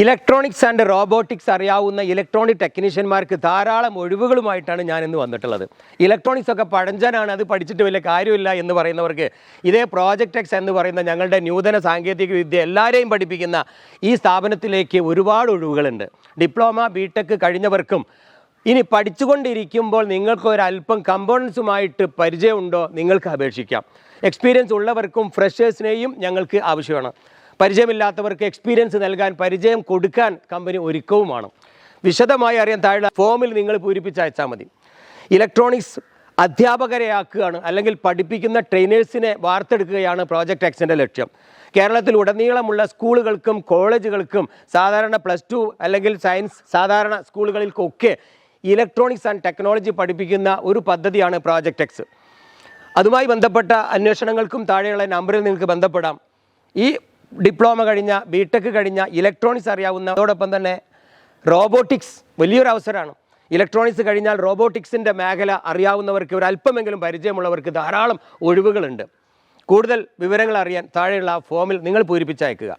Electronics and robotics അറിയാവുന്ന electronic ടെക്നീഷ്യന്മാർക്ക് ധാരാളം ഒഴിവുകളുമായിട്ടാണ് ഞാൻ ഇന്ന് വന്നിട്ടുള്ളത്. ഇലക്ട്രോണിക്സ് ഒക്കെ പഴഞ്ചനാണ് അത് പഠിച്ചിട്ട് വലിയ കാര്യമില്ല എന്ന് പറയുന്നവർക്ക് ഇതേ പ്രോജക്റ്റ് എക്സ് എന്ന് പറയുന്ന ഞങ്ങളുടെ നൂതന സാങ്കേതിക വിദ്യ എല്ലാവരെയും പഠിപ്പിക്കുന്ന ഈ സ്ഥാപനത്തിലേക്ക് ഒരുപാട് ഒഴിവുകളുണ്ട്. ഡിപ്ലോമ ബി കഴിഞ്ഞവർക്കും ഇനി പഠിച്ചുകൊണ്ടിരിക്കുമ്പോൾ നിങ്ങൾക്ക് ഒരല്പം കമ്പോണൻസുമായിട്ട് പരിചയമുണ്ടോ നിങ്ങൾക്ക് അപേക്ഷിക്കാം എക്സ്പീരിയൻസ് ഉള്ളവർക്കും ഫ്രഷേഴ്സിനെയും ഞങ്ങൾക്ക് ആവശ്യമാണ്. പരിചയമില്ലാത്തവർക്ക് എക്സ്പീരിയൻസ് നൽകാൻ പരിചയം കൊടുക്കാൻ കമ്പനി ഒരുക്കവുമാണ്. വിശദമായി അറിയാൻ താഴെ ഫോമിൽ നിങ്ങൾ പൂരിപ്പിച്ച് അയച്ചാൽ മതി. ഇലക്ട്രോണിക്സ് അധ്യാപകരെയാക്കുകയാണ് അല്ലെങ്കിൽ പഠിപ്പിക്കുന്ന ട്രെയിനേഴ്സിനെ വാർത്തെടുക്കുകയാണ് പ്രോജക്റ്റ് എക്സിന്റെ ലക്ഷ്യം. കേരളത്തിൽ ഉടനീളമുള്ള സ്കൂളുകൾക്കും കോളേജുകൾക്കും സാധാരണ പ്ലസ് ടു അല്ലെങ്കിൽ സയൻസ് സാധാരണ സ്കൂളുകൾക്കൊക്കെ ഇലക്ട്രോണിക്സ് ആൻഡ് ടെക്നോളജി പഠിപ്പിക്കുന്ന ഒരു പദ്ധതിയാണ് പ്രോജക്റ്റ് എക്സ് അതുമായി ബന്ധപ്പെട്ട അന്വേഷണങ്ങൾക്കും താഴെയുള്ള നമ്പറിൽ നിങ്ങൾക്ക് ബന്ധപ്പെടാം. ഈ ഡിപ്ലോമ കഴിഞ്ഞ ബി ടെക് കഴിഞ്ഞ ഇലക്ട്രോണിക്സ് അറിയാവുന്ന അതോടൊപ്പം തന്നെ റോബോട്ടിക്സ് വലിയൊരു അവസരമാണ് ഇലക്ട്രോണിക്സ് കഴിഞ്ഞാൽ റോബോട്ടിക്സിന്റെ മേഖല അറിയാവുന്നവർക്ക് ഒരു അല്പമെങ്കിലും പരിചയമുള്ളവർക്ക് ധാരാളം ഒഴിവുകളുണ്ട്. കൂടുതൽ വിവരങ്ങൾ അറിയാൻ താഴെയുള്ള ആ ഫോമിൽ നിങ്ങൾ പൂരിപ്പിച്ചയക്കുക.